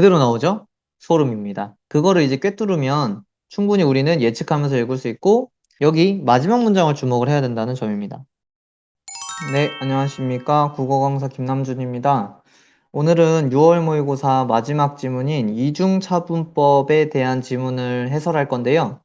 그대로 나오죠? 소름입니다. 그거를 이제 꿰뚫으면 충분히 우리는 예측하면서 읽을 수 있고 여기 마지막 문장을 주목을 해야 된다는 점입니다. 네, 안녕하십니까. 국어 강사 김남준입니다. 오늘은 6월 모의고사 마지막 지문인 이중차분법에 대한 지문을 해설할 건데요.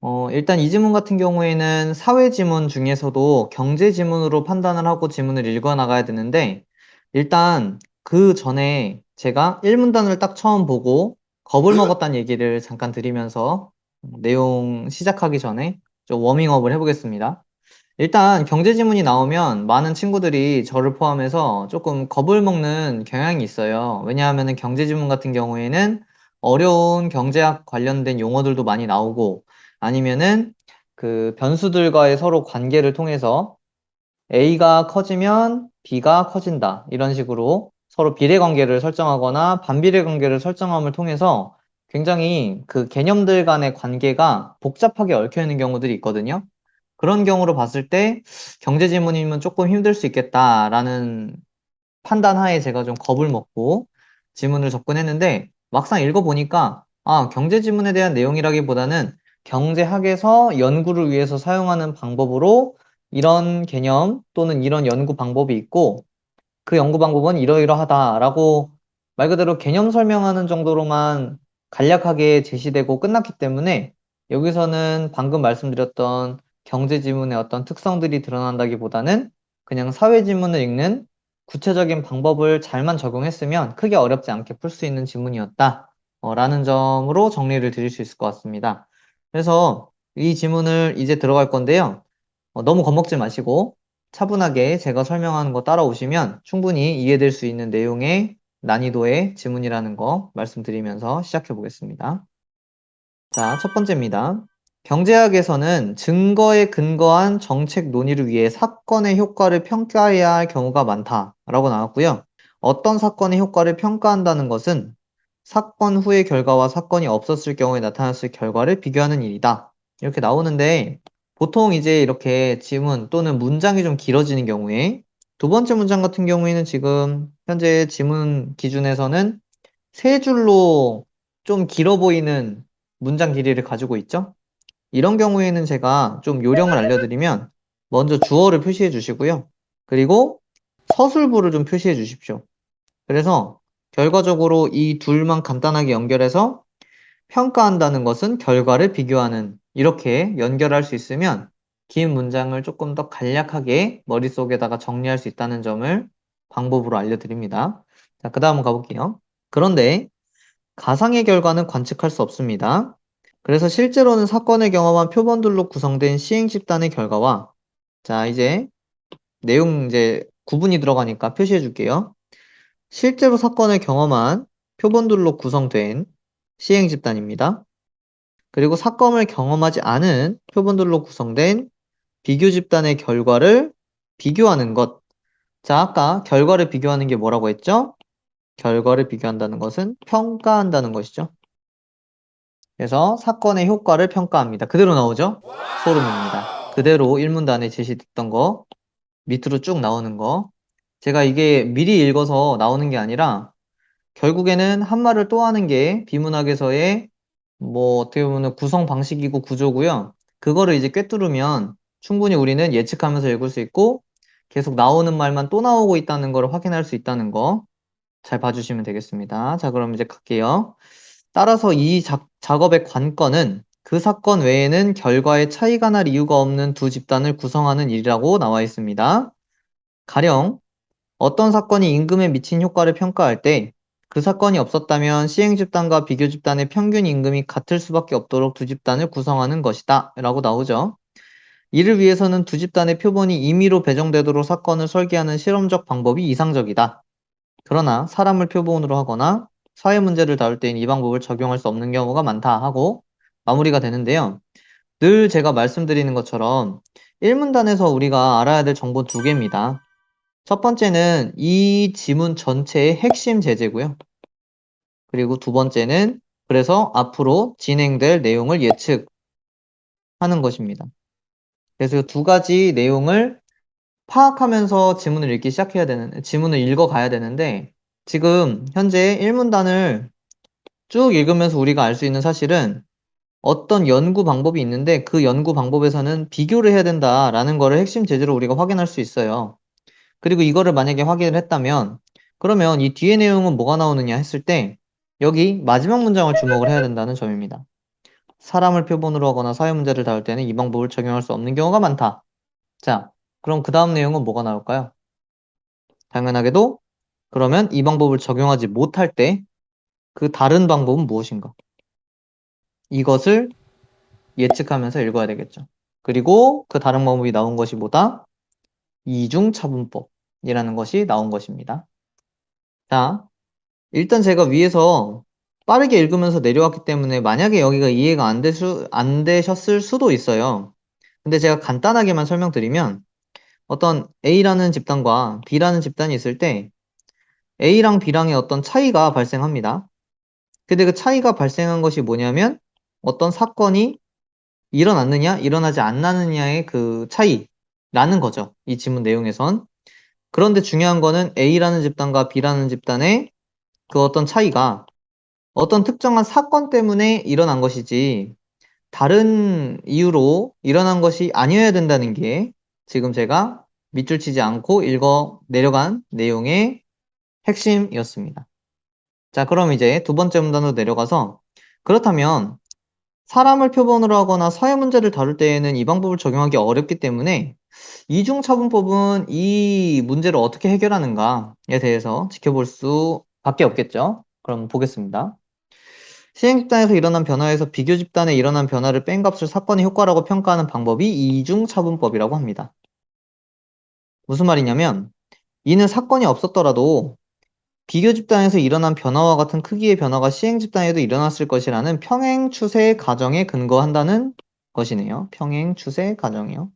어, 일단 이 지문 같은 경우에는 사회 지문 중에서도 경제 지문으로 판단을 하고 지문을 읽어 나가야 되는데 일단 그 전에 제가 1문단을 딱 처음 보고 겁을 먹었다는 얘기를 잠깐 드리면서 내용 시작하기 전에 좀 워밍업을 해보겠습니다. 일단 경제 지문이 나오면 많은 친구들이 저를 포함해서 조금 겁을 먹는 경향이 있어요. 왜냐하면 경제 지문 같은 경우에는 어려운 경제학 관련된 용어들도 많이 나오고 아니면은 그 변수들과의 서로 관계를 통해서 A가 커지면 B가 커진다. 이런 식으로 서로 비례 관계를 설정하거나 반비례 관계를 설정함을 통해서 굉장히 그 개념들 간의 관계가 복잡하게 얽혀 있는 경우들이 있거든요. 그런 경우로 봤을 때 경제 지문이면 조금 힘들 수 있겠다라는 판단 하에 제가 좀 겁을 먹고 지문을 접근했는데 막상 읽어보니까 아, 경제 지문에 대한 내용이라기보다는 경제학에서 연구를 위해서 사용하는 방법으로 이런 개념 또는 이런 연구 방법이 있고 그 연구 방법은 이러이러하다라고 말 그대로 개념 설명하는 정도로만 간략하게 제시되고 끝났기 때문에 여기서는 방금 말씀드렸던 경제 지문의 어떤 특성들이 드러난다기보다는 그냥 사회 지문을 읽는 구체적인 방법을 잘만 적용했으면 크게 어렵지 않게 풀 수 있는 지문이었다. 어, 라는 점으로 정리를 드릴 수 있을 것 같습니다. 그래서 이 지문을 이제 들어갈 건데요. 어, 너무 겁먹지 마시고 차분하게 제가 설명하는 거 따라오시면 충분히 이해될 수 있는 내용의 난이도의 지문이라는 거 말씀드리면서 시작해 보겠습니다. 자, 첫 번째입니다. 경제학에서는 증거에 근거한 정책 논의를 위해 사건의 효과를 평가해야 할 경우가 많다라고 나왔고요. 어떤 사건의 효과를 평가한다는 것은 사건 후의 결과와 사건이 없었을 경우에 나타났을 결과를 비교하는 일이다. 이렇게 나오는데 보통 이제 이렇게 지문 또는 문장이 좀 길어지는 경우에 두 번째 문장 같은 경우에는 지금 현재 지문 기준에서는 세 줄로 좀 길어 보이는 문장 길이를 가지고 있죠. 이런 경우에는 제가 좀 요령을 알려드리면 먼저 주어를 표시해 주시고요. 그리고 서술부를 좀 표시해 주십시오. 그래서 결과적으로 이 둘만 간단하게 연결해서 평가한다는 것은 결과를 비교하는 이렇게 연결할 수 있으면 긴 문장을 조금 더 간략하게 머릿속에다가 정리할 수 있다는 점을 방법으로 알려드립니다. 자, 그 다음 가볼게요. 그런데 가상의 결과는 관측할 수 없습니다. 그래서 실제로는 사건을 경험한 표본들로 구성된 시행 집단의 결과와 자, 이제 내용 이제 구분이 들어가니까 표시해 줄게요. 실제로 사건을 경험한 표본들로 구성된 시행 집단입니다. 그리고 사건을 경험하지 않은 표본들로 구성된 비교 집단의 결과를 비교하는 것. 자, 아까 결과를 비교하는 게 뭐라고 했죠? 결과를 비교한다는 것은 평가한다는 것이죠. 그래서 사건의 효과를 평가합니다. 그대로 나오죠? 소름입니다. 그대로 1문단에 제시됐던 거 밑으로 쭉 나오는 거 제가 이게 미리 읽어서 나오는 게 아니라 결국에는 한 말을 또 하는 게 비문학에서의 뭐 어떻게 보면 구성 방식이고 구조고요. 그거를 이제 꿰뚫으면 충분히 우리는 예측하면서 읽을 수 있고 계속 나오는 말만 또 나오고 있다는 걸 확인할 수 있다는 거 잘 봐주시면 되겠습니다. 자, 그럼 이제 갈게요. 따라서 이 작, 작업의 관건은 그 사건 외에는 결과에 차이가 날 이유가 없는 두 집단을 구성하는 일이라고 나와 있습니다. 가령 어떤 사건이 임금에 미친 효과를 평가할 때 그 사건이 없었다면 시행 집단과 비교 집단의 평균 임금이 같을 수밖에 없도록 두 집단을 구성하는 것이다 라고 나오죠. 이를 위해서는 두 집단의 표본이 임의로 배정되도록 사건을 설계하는 실험적 방법이 이상적이다. 그러나 사람을 표본으로 하거나 사회 문제를 다룰 때는 이 방법을 적용할 수 없는 경우가 많다 하고 마무리가 되는데요. 늘 제가 말씀드리는 것처럼 1문단에서 우리가 알아야 될 정보 두 개입니다. 첫 번째는 이 지문 전체의 핵심 제재고요. 그리고 두 번째는 그래서 앞으로 진행될 내용을 예측하는 것입니다. 그래서 두 가지 내용을 파악하면서 지문을 읽기 시작해야 되는, 지문을 읽어 가야 되는데 지금 현재 1문단을 쭉 읽으면서 우리가 알 수 있는 사실은 어떤 연구 방법이 있는데 그 연구 방법에서는 비교를 해야 된다라는 거를 핵심 제재로 우리가 확인할 수 있어요. 그리고 이거를 만약에 확인을 했다면 그러면 이 뒤에 내용은 뭐가 나오느냐 했을 때 여기 마지막 문장을 주목을 해야 된다는 점입니다. 사람을 표본으로 하거나 사회 문제를 다룰 때는 이 방법을 적용할 수 없는 경우가 많다. 자, 그럼 그 다음 내용은 뭐가 나올까요? 당연하게도 그러면 이 방법을 적용하지 못할 때 그 다른 방법은 무엇인가? 이것을 예측하면서 읽어야 되겠죠. 그리고 그 다른 방법이 나온 것이 뭐다? 이중차분법이라는 것이 나온 것입니다. 자, 일단 제가 위에서 빠르게 읽으면서 내려왔기 때문에 만약에 여기가 이해가 안, 되수, 안 되셨을 수도 있어요. 근데 제가 간단하게만 설명드리면 어떤 A라는 집단과 B라는 집단이 있을 때 A랑 B랑의 어떤 차이가 발생합니다. 근데 그 차이가 발생한 것이 뭐냐면 어떤 사건이 일어났느냐, 일어나지 않느냐의 그 차이라는 거죠. 이 지문 내용에선. 그런데 중요한 거는 A라는 집단과 B라는 집단의 그 어떤 차이가 어떤 특정한 사건 때문에 일어난 것이지 다른 이유로 일어난 것이 아니어야 된다는 게 지금 제가 밑줄 치지 않고 읽어 내려간 내용의 핵심이었습니다. 자, 그럼 이제 두 번째 문단으로 내려가서 그렇다면 사람을 표본으로 하거나 사회 문제를 다룰 때에는 이 방법을 적용하기 어렵기 때문에 이중차분법은 이 문제를 어떻게 해결하는가에 대해서 지켜볼 수 밖에 없겠죠. 그럼 보겠습니다. 시행 집단에서 일어난 변화에서 비교 집단에 일어난 변화를 뺀 값을 사건의 효과라고 평가하는 방법이 이중 차분법이라고 합니다. 무슨 말이냐면 이는 사건이 없었더라도 비교 집단에서 일어난 변화와 같은 크기의 변화가 시행 집단에도 일어났을 것이라는 평행 추세 가정에 근거한다는 것이네요. 평행 추세 가정이요.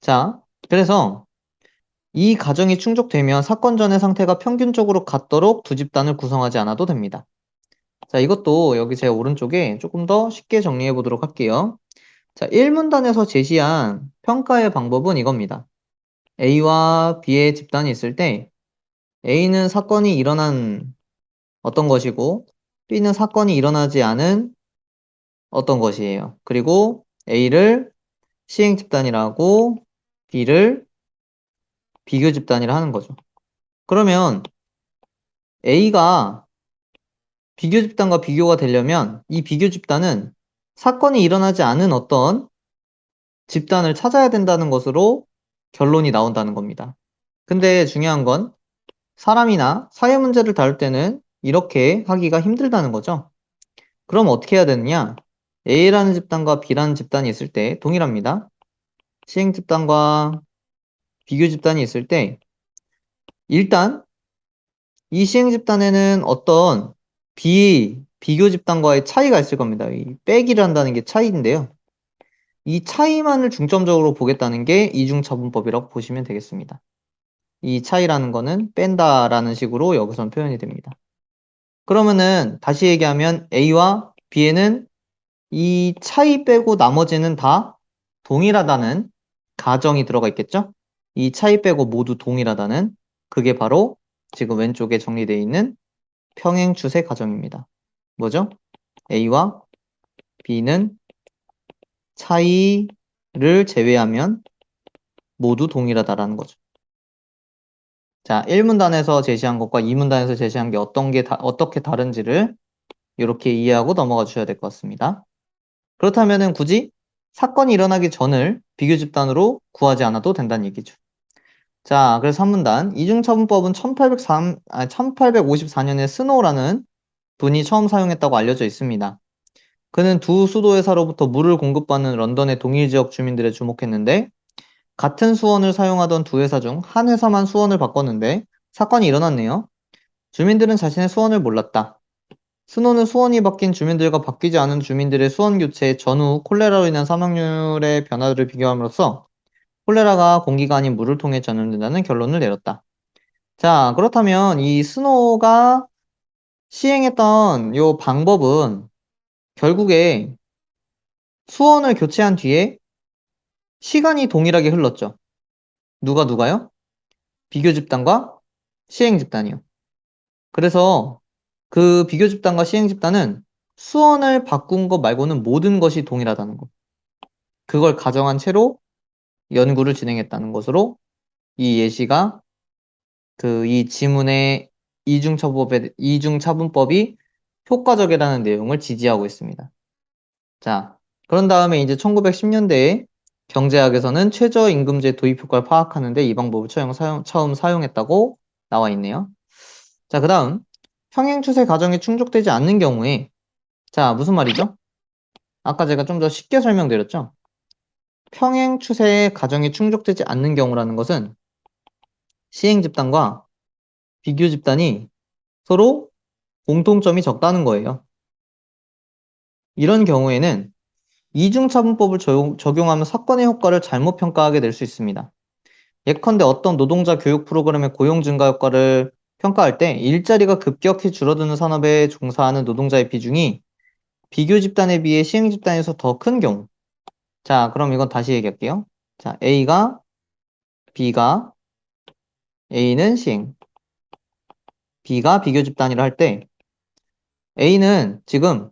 자, 그래서 이 가정이 충족되면 사건 전의 상태가 평균적으로 같도록 두 집단을 구성하지 않아도 됩니다. 자, 이것도 여기 제 오른쪽에 조금 더 쉽게 정리해 보도록 할게요. 자, 1문단에서 제시한 평가의 방법은 이겁니다. A와 B의 집단이 있을 때 A는 사건이 일어난 어떤 것이고 B는 사건이 일어나지 않은 어떤 것이에요. 그리고 A를 시행 집단이라고 B를 비교 집단이라 하는 거죠. 그러면 A가 비교 집단과 비교가 되려면 이 비교 집단은 사건이 일어나지 않은 어떤 집단을 찾아야 된다는 것으로 결론이 나온다는 겁니다. 근데 중요한 건 사람이나 사회 문제를 다룰 때는 이렇게 하기가 힘들다는 거죠. 그럼 어떻게 해야 되느냐? A라는 집단과 B라는 집단이 있을 때 동일합니다. 시행 집단과 비교 집단이 있을 때 일단 이 시행 집단에는 어떤 비, 비교 집단과의 차이가 있을 겁니다. 이 빼기란다는 게 차이인데요. 이 차이만을 중점적으로 보겠다는 게 이중차분법이라고 보시면 되겠습니다. 이 차이라는 거는 뺀다라는 식으로 여기선 표현이 됩니다. 그러면은 다시 얘기하면 A와 B에는 이 차이 빼고 나머지는 다 동일하다는 가정이 들어가 있겠죠? 이 차이 빼고 모두 동일하다는 그게 바로 지금 왼쪽에 정리되어 있는 평행 추세 가정입니다. 뭐죠? A와 B는 차이를 제외하면 모두 동일하다라는 거죠. 자, 1문단에서 제시한 것과 2문단에서 제시한 게 어떤 게 다, 어떻게 다른지를 이렇게 이해하고 넘어가 주셔야 될 것 같습니다. 그렇다면 굳이 사건이 일어나기 전을 비교 집단으로 구하지 않아도 된다는 얘기죠. 자, 그래서 3문단. 이중처분법은 1803, 아, 1854년에 스노우라는 분이 처음 사용했다고 알려져 있습니다. 그는 두 수도회사로부터 물을 공급받는 런던의 동일 지역 주민들에 주목했는데 같은 수원을 사용하던 두 회사 중 한 회사만 수원을 바꿨는데 사건이 일어났네요. 주민들은 자신의 수원을 몰랐다. 스노는 수원이 바뀐 주민들과 바뀌지 않은 주민들의 수원 교체 전후 콜레라로 인한 사망률의 변화를 비교함으로써 콜레라가 공기가 아닌 물을 통해 전염된다는 결론을 내렸다. 자, 그렇다면 이 스노가 시행했던 이 방법은 결국에 수원을 교체한 뒤에 시간이 동일하게 흘렀죠. 누가 누가요? 비교 집단과 시행 집단이요. 그래서 그 비교 집단과 시행 집단은 수원을 바꾼 것 말고는 모든 것이 동일하다는 것. 그걸 가정한 채로 연구를 진행했다는 것으로 이 예시가 그 이 지문의 이중처분법에 이중차분법이 효과적이라는 내용을 지지하고 있습니다. 자, 그런 다음에 이제 1910년대에 경제학에서는 최저임금제 도입 효과를 파악하는데 이 방법을 처음, 사용, 처음 사용했다고 나와 있네요. 자, 그 다음 평행 추세 과정이 충족되지 않는 경우에 자, 무슨 말이죠? 아까 제가 좀 더 쉽게 설명드렸죠? 평행 추세 과정이 충족되지 않는 경우라는 것은 시행 집단과 비교 집단이 서로 공통점이 적다는 거예요. 이런 경우에는 이중차분법을 적용하면 사건의 효과를 잘못 평가하게 될 수 있습니다. 예컨대 어떤 노동자 교육 프로그램의 고용 증가 효과를 평가할 때 일자리가 급격히 줄어드는 산업에 종사하는 노동자의 비중이 비교 집단에 비해 시행 집단에서 더 큰 경우 자 그럼 이건 다시 얘기할게요. 자 A가 B가 A는 시행 B가 비교 집단이라 할 때 A는 지금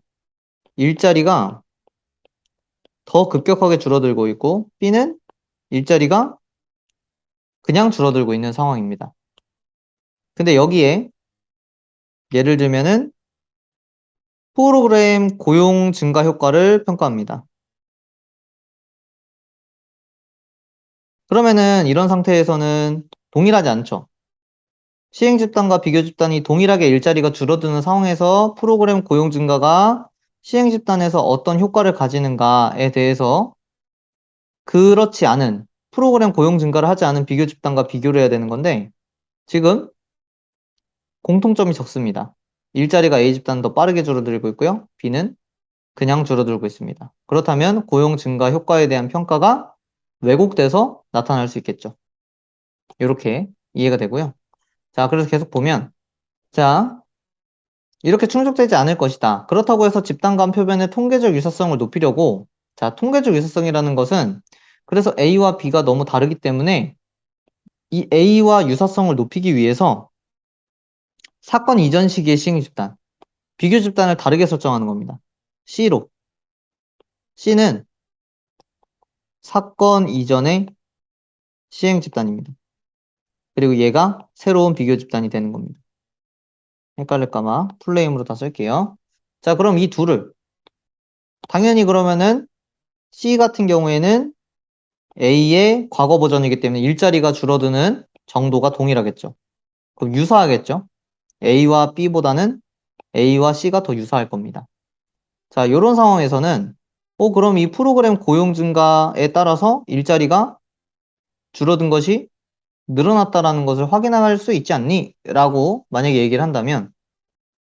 일자리가 더 급격하게 줄어들고 있고 B는 일자리가 그냥 줄어들고 있는 상황입니다. 근데 여기에 예를 들면은 프로그램 고용 증가 효과를 평가합니다. 그러면은 이런 상태에서는 동일하지 않죠. 시행 집단과 비교 집단이 동일하게 일자리가 줄어드는 상황에서 프로그램 고용 증가가 시행 집단에서 어떤 효과를 가지는가에 대해서 그렇지 않은 프로그램 고용 증가를 하지 않은 비교 집단과 비교를 해야 되는 건데 지금 공통점이 적습니다. 일자리가 A 집단은 더 빠르게 줄어들고 있고요. B는 그냥 줄어들고 있습니다. 그렇다면 고용 증가 효과에 대한 평가가 왜곡돼서 나타날 수 있겠죠. 이렇게 이해가 되고요. 자, 그래서 계속 보면 자, 이렇게 충족되지 않을 것이다. 그렇다고 해서 집단 간 표변의 통계적 유사성을 높이려고 자, 통계적 유사성이라는 것은 그래서 A와 B가 너무 다르기 때문에 이 A와 유사성을 높이기 위해서 사건 이전 시기의 시행 집단, 비교 집단을 다르게 설정하는 겁니다. C로. C는 사건 이전의 시행 집단입니다. 그리고 얘가 새로운 비교 집단이 되는 겁니다. 헷갈릴까봐 풀네임으로 다 쓸게요. 자, 그럼 이 둘을 당연히 그러면은 C 같은 경우에는 A의 과거 버전이기 때문에 일자리가 줄어드는 정도가 동일하겠죠. 그럼 유사하겠죠. A와 B보다는 A와 C가 더 유사할 겁니다. 자, 이런 상황에서는 어, 그럼 이 프로그램 고용 증가에 따라서 일자리가 줄어든 것이 늘어났다라는 것을 확인할 수 있지 않니? 라고 만약에 얘기를 한다면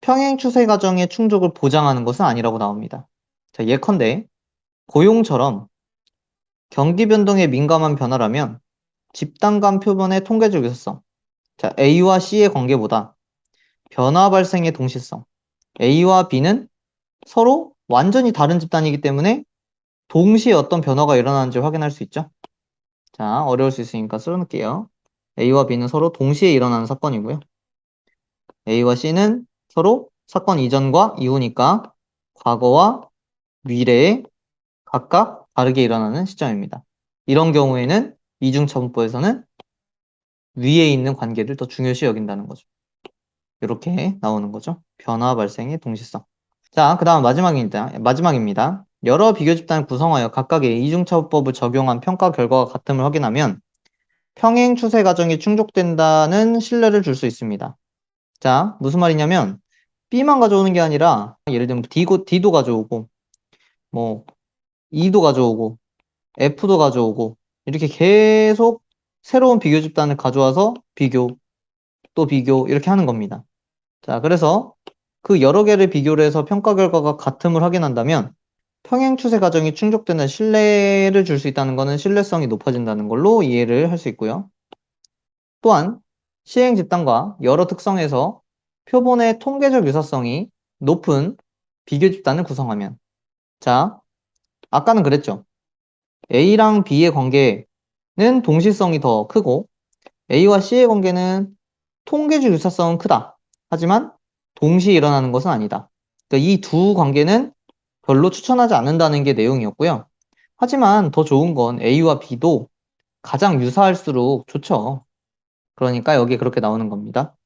평행 추세 과정의 충족을 보장하는 것은 아니라고 나옵니다. 자, 예컨대 고용처럼 경기 변동에 민감한 변화라면 집단 간 표본의 통계적 유사성 자, A와 C의 관계보다 변화 발생의 동시성 A와 B는 서로 완전히 다른 집단이기 때문에 동시에 어떤 변화가 일어나는지 확인할 수 있죠. 자, 어려울 수 있으니까 써놓을게요. A와 B는 서로 동시에 일어나는 사건이고요. A와 C는 서로 사건 이전과 이후니까 과거와 미래에 각각 다르게 일어나는 시점입니다. 이런 경우에는 이중처분법에서는 위에 있는 관계를 더 중요시 여긴다는 거죠. 이렇게 나오는 거죠. 변화 발생의 동시성. 자, 그 다음 마지막입니다. 마지막입니다. 여러 비교 집단을 구성하여 각각의 이중차분법을 적용한 평가 결과가 같음을 확인하면 평행 추세 과정이 충족된다는 신뢰를 줄 수 있습니다. 자, 무슨 말이냐면 B만 가져오는 게 아니라 예를 들면 D고, D도 가져오고 뭐 E도 가져오고 F도 가져오고 이렇게 계속 새로운 비교 집단을 가져와서 비교 또 비교 이렇게 하는 겁니다. 자, 그래서 그 여러 개를 비교를 해서 평가 결과가 같음을 확인한다면 평행 추세 과정이 충족되는 신뢰를 줄 수 있다는 것은 신뢰성이 높아진다는 걸로 이해를 할 수 있고요. 또한 시행 집단과 여러 특성에서 표본의 통계적 유사성이 높은 비교 집단을 구성하면 자, 아까는 그랬죠. A랑 B의 관계는 동시성이 더 크고 A와 C의 관계는 통계적 유사성은 크다. 하지만 동시에 일어나는 것은 아니다. 그러니까 이 두 관계는 별로 추천하지 않는다는 게 내용이었고요. 하지만 더 좋은 건 A와 B도 가장 유사할수록 좋죠. 그러니까 여기 그렇게 나오는 겁니다.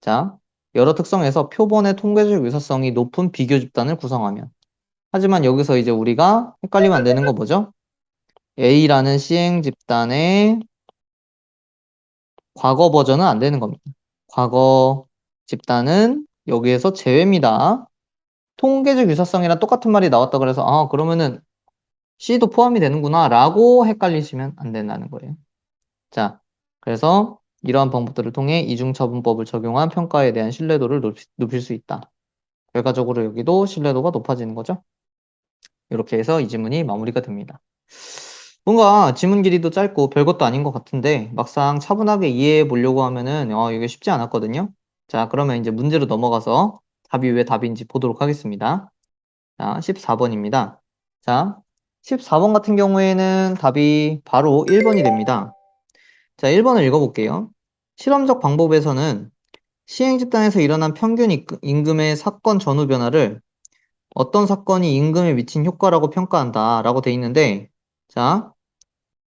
자, 여러 특성에서 표본의 통계적 유사성이 높은 비교 집단을 구성하면 하지만 여기서 이제 우리가 헷갈리면 안 되는 거 뭐죠? A라는 시행 집단의 과거 버전은 안 되는 겁니다. 과거 집단은 여기에서 제외입니다. 통계적 유사성이랑 똑같은 말이 나왔다 그래서 아 그러면은 C도 포함이 되는구나 라고 헷갈리시면 안 된다는 거예요. 자, 그래서 이러한 방법들을 통해 이중처분법을 적용한 평가에 대한 신뢰도를 높이, 높일 수 있다. 결과적으로 여기도 신뢰도가 높아지는 거죠. 이렇게 해서 이 지문이 마무리가 됩니다. 뭔가 지문 길이도 짧고 별것도 아닌 것 같은데 막상 차분하게 이해해 보려고 하면은 어, 이게 쉽지 않았거든요. 자, 그러면 이제 문제로 넘어가서 답이 왜 답인지 보도록 하겠습니다. 자, 14번입니다. 자, 14번 같은 경우에는 답이 바로 1번이 됩니다. 자, 1번을 읽어볼게요. 실험적 방법에서는 시행 집단에서 일어난 평균 이- 임금의 사건 전후 변화를 어떤 사건이 임금에 미친 효과라고 평가한다 라고 돼 있는데 자,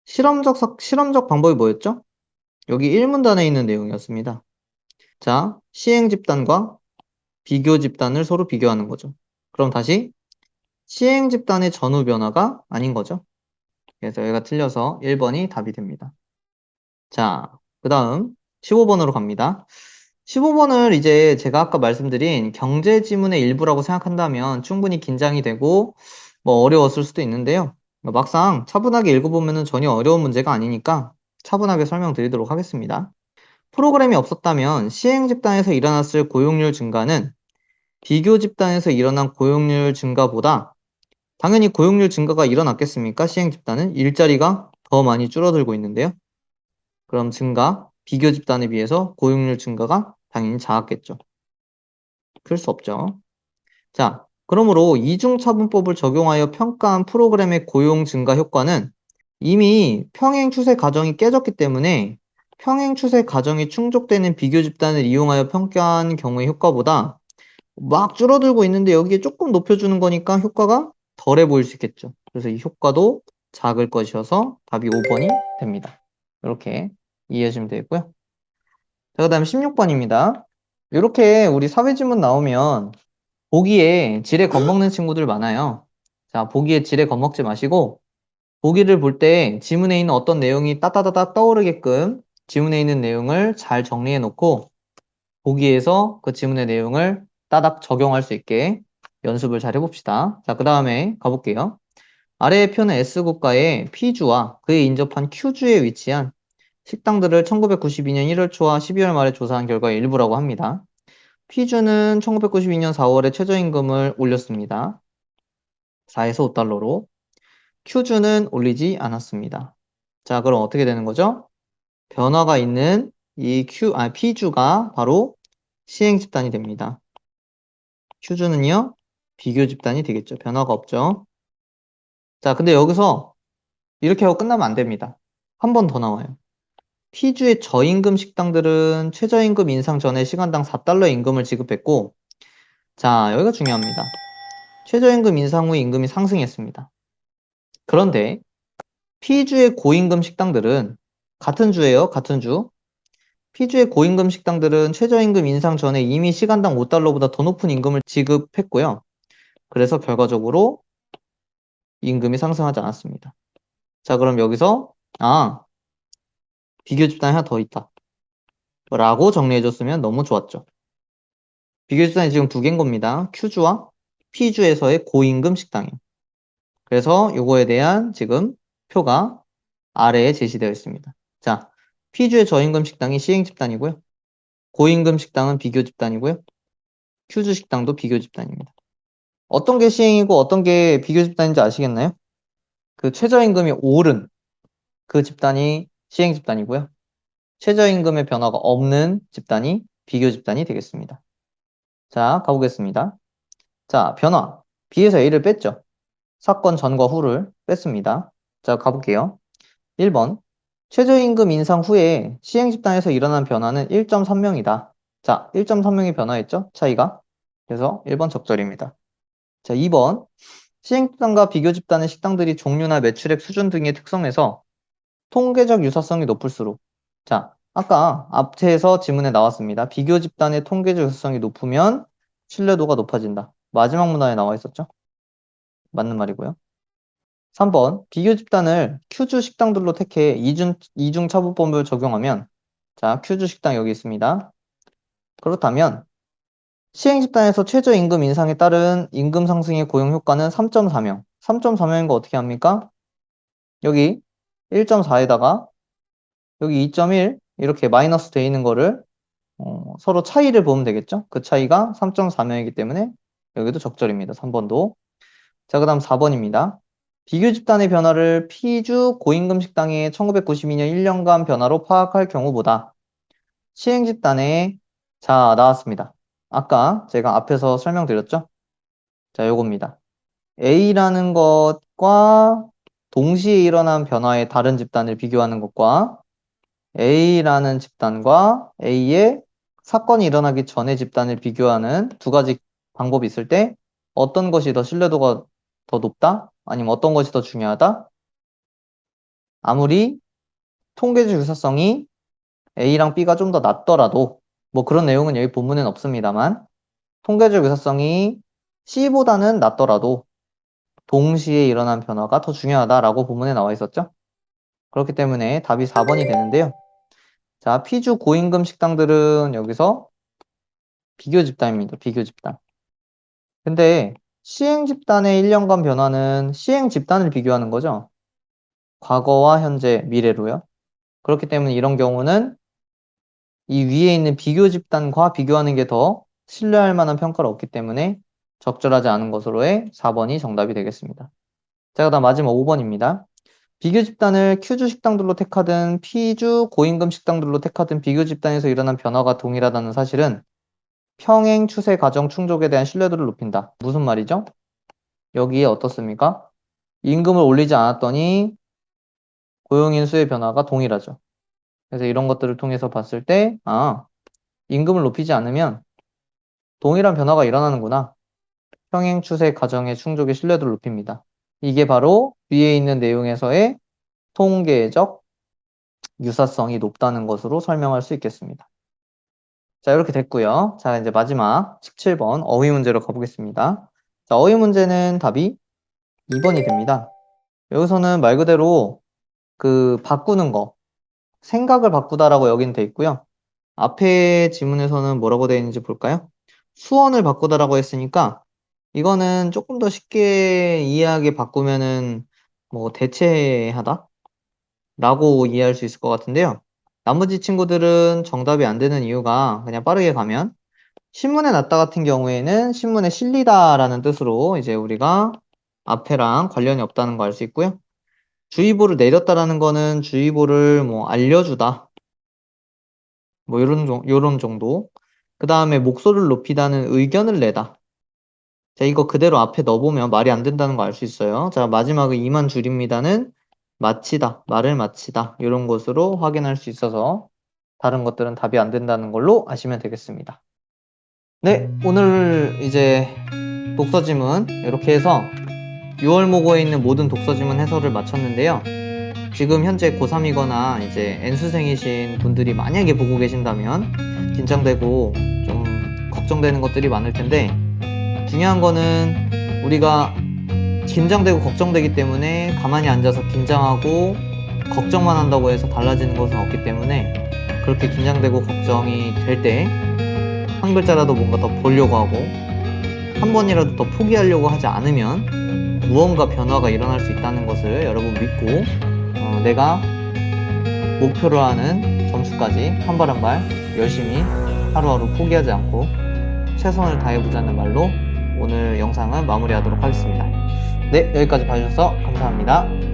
실험적, 사- 실험적 방법이 뭐였죠? 여기 1문단에 있는 내용이었습니다. 자, 시행 집단과 비교 집단을 서로 비교하는 거죠. 그럼 다시 시행 집단의 전후 변화가 아닌 거죠. 그래서 여기가 틀려서 1번이 답이 됩니다. 자, 그 다음 15번으로 갑니다. 15번을 이제 제가 아까 말씀드린 경제 지문의 일부라고 생각한다면 충분히 긴장이 되고 뭐 어려웠을 수도 있는데요. 막상 차분하게 읽어보면 전혀 어려운 문제가 아니니까 차분하게 설명드리도록 하겠습니다. 프로그램이 없었다면 시행 집단에서 일어났을 고용률 증가는 비교 집단에서 일어난 고용률 증가보다 당연히 고용률 증가가 일어났겠습니까? 시행 집단은 일자리가 더 많이 줄어들고 있는데요. 그럼 증가, 비교 집단에 비해서 고용률 증가가 당연히 작았겠죠. 클 수 없죠. 자, 그러므로 이중차분법을 적용하여 평가한 프로그램의 고용 증가 효과는 이미 평행 추세 과정이 깨졌기 때문에 평행 추세 과정이 충족되는 비교 집단을 이용하여 평가한 경우의 효과보다 막 줄어들고 있는데 여기에 조금 높여주는 거니까 효과가 덜해 보일 수 있겠죠. 그래서 이 효과도 작을 것이어서 답이 5번이 됩니다. 이렇게 이해하시면 되겠고요. 자, 그 다음에 16번입니다. 이렇게 우리 사회지문 나오면 보기에 지레 겁먹는 친구들 많아요. 자, 보기에 지레 겁먹지 마시고 보기를 볼 때 지문에 있는 어떤 내용이 따다다닥 떠오르게끔 지문에 있는 내용을 잘 정리해 놓고 보기에서 그 지문의 내용을 따닥 적용할 수 있게 연습을 잘 해봅시다. 자, 그 다음에 가볼게요. 아래의 표는 S국가의 P주와 그에 인접한 Q주에 위치한 식당들을 1992년 1월 초와 12월 말에 조사한 결과의 일부라고 합니다. P주는 1992년 4월에 최저임금을 올렸습니다. 4에서 5달러로. Q주는 올리지 않았습니다. 자, 그럼 어떻게 되는 거죠? 변화가 있는 이 Q, 아, P주가 바로 시행 집단이 됩니다. Q주는요, 비교 집단이 되겠죠. 변화가 없죠. 자, 근데 여기서 이렇게 하고 끝나면 안 됩니다. 한 번 더 나와요. P주의 저임금 식당들은 최저임금 인상 전에 시간당 4달러 임금을 지급했고, 자, 여기가 중요합니다. 최저임금 인상 후 임금이 상승했습니다. 그런데 P주의 고임금 식당들은 같은 주예요, 같은 주. P주의 고임금 식당들은 최저임금 인상 전에 이미 시간당 5달러보다 더 높은 임금을 지급했고요. 그래서 결과적으로 임금이 상승하지 않았습니다. 자, 그럼 여기서 아, 비교 집단이 하나 더 있다. 라고 정리해줬으면 너무 좋았죠. 비교 집단이 지금 두 개인 겁니다. Q주와 P주에서의 고임금 식당이요. 그래서 이거에 대한 지금 표가 아래에 제시되어 있습니다. 자, P주의 저임금 식당이 시행 집단이고요. 고임금 식당은 비교 집단이고요. Q주 식당도 비교 집단입니다. 어떤 게 시행이고 어떤 게 비교 집단인지 아시겠나요? 그 최저임금이 오른 그 집단이 시행 집단이고요. 최저임금의 변화가 없는 집단이 비교 집단이 되겠습니다. 자, 가보겠습니다. 자, 변화. B에서 A를 뺐죠. 사건 전과 후를 뺐습니다. 자, 가볼게요. 1번. 최저임금 인상 후에 시행 집단에서 일어난 변화는 1.3명이다. 자, 1.3명이 변화했죠? 차이가. 그래서 1번 적절입니다. 자, 2번. 시행 집단과 비교 집단의 식당들이 종류나 매출액 수준 등의 특성에서 통계적 유사성이 높을수록 자, 아까 앞에서 지문에 나왔습니다. 비교 집단의 통계적 유사성이 높으면 신뢰도가 높아진다. 마지막 문항에 나와 있었죠? 맞는 말이고요. 3번. 비교 집단을 큐주 식당들로 택해 이중, 이중 차분법을 적용하면 자, 큐주 식당 여기 있습니다. 그렇다면 시행 집단에서 최저임금 인상에 따른 임금 상승의 고용 효과는 3.4명. 3.4명인 거 어떻게 합니까? 여기 1.4에다가 여기 2.1 이렇게 마이너스 돼 있는 거를 어, 서로 차이를 보면 되겠죠? 그 차이가 3.4명이기 때문에 여기도 적절입니다. 3번도. 자, 그 다음 4번입니다. 비교 집단의 변화를 피주 고임금 식당의 1992년 1년간 변화로 파악할 경우보다 시행 집단의 자, 나왔습니다. 아까 제가 앞에서 설명드렸죠? 자, 요겁니다. A라는 것과 동시에 일어난 변화의 다른 집단을 비교하는 것과 A라는 집단과 A의 사건이 일어나기 전의 집단을 비교하는 두 가지 방법이 있을 때 어떤 것이 더 신뢰도가 더 높다? 아니면 어떤 것이 더 중요하다? 아무리 통계적 유사성이 A랑 B가 좀 더 낮더라도 뭐 그런 내용은 여기 본문엔 없습니다만 통계적 유사성이 C보다는 낮더라도 동시에 일어난 변화가 더 중요하다라고 본문에 나와 있었죠. 그렇기 때문에 답이 4번이 되는데요. 자, 피주 고임금 식당들은 여기서 비교 집단입니다. 비교 집단. 근데 시행 집단의 1년간 변화는 시행 집단을 비교하는 거죠. 과거와 현재, 미래로요. 그렇기 때문에 이런 경우는 이 위에 있는 비교 집단과 비교하는 게 더 신뢰할 만한 평가를 얻기 때문에 적절하지 않은 것으로의 4번이 정답이 되겠습니다. 자, 그 다음 마지막 5번입니다. 비교 집단을 Q주 식당들로 택하든 P주 고임금 식당들로 택하든 비교 집단에서 일어난 변화가 동일하다는 사실은 평행 추세 과정 충족에 대한 신뢰도를 높인다. 무슨 말이죠? 여기에 어떻습니까? 임금을 올리지 않았더니 고용인 수의 변화가 동일하죠. 그래서 이런 것들을 통해서 봤을 때, 아, 임금을 높이지 않으면 동일한 변화가 일어나는구나. 평행 추세 과정의 충족의 신뢰도를 높입니다. 이게 바로 위에 있는 내용에서의 통계적 유사성이 높다는 것으로 설명할 수 있겠습니다. 자, 이렇게 됐고요. 자, 이제 마지막 17번 어휘 문제로 가보겠습니다. 자, 어휘 문제는 답이 2번이 됩니다. 여기서는 말 그대로 그 바꾸는 거, 생각을 바꾸다라고 여긴 돼 있고요. 앞에 지문에서는 뭐라고 되어 있는지 볼까요? 수원을 바꾸다라고 했으니까 이거는 조금 더 쉽게 이해하게 바꾸면은 뭐 대체하다? 라고 이해할 수 있을 것 같은데요. 나머지 친구들은 정답이 안 되는 이유가 그냥 빠르게 가면 신문에 났다 같은 경우에는 신문에 실리다라는 뜻으로 이제 우리가 앞에랑 관련이 없다는 거 알 수 있고요. 주의보를 내렸다라는 거는 주의보를 뭐 알려주다. 뭐 정- 요런 정도. 그 다음에 목소리를 높이다는 의견을 내다. 자, 이거 그대로 앞에 넣어보면 말이 안 된다는 거 알 수 있어요. 자, 마지막은 이만 줄입니다는 마치다, 말을 마치다. 이런 것으로 확인할 수 있어서 다른 것들은 답이 안 된다는 걸로 아시면 되겠습니다. 네, 오늘 이제 독서지문 이렇게 해서 6월 모고에 있는 모든 독서지문 해설을 마쳤는데요. 지금 현재 고3이거나 이제 N수생이신 분들이 만약에 보고 계신다면 긴장되고 좀 걱정되는 것들이 많을 텐데 중요한 거는 우리가 긴장되고 걱정되기 때문에 가만히 앉아서 긴장하고 걱정만 한다고 해서 달라지는 것은 없기 때문에 그렇게 긴장되고 걱정이 될 때 한 글자라도 뭔가 더 보려고 하고 한 번이라도 더 포기하려고 하지 않으면 무언가 변화가 일어날 수 있다는 것을 여러분 믿고 어, 내가 목표로 하는 점수까지 한 발 한 발 열심히 하루하루 포기하지 않고 최선을 다해보자는 말로 오늘 영상은 마무리하도록 하겠습니다. 네, 여기까지 봐주셔서 감사합니다.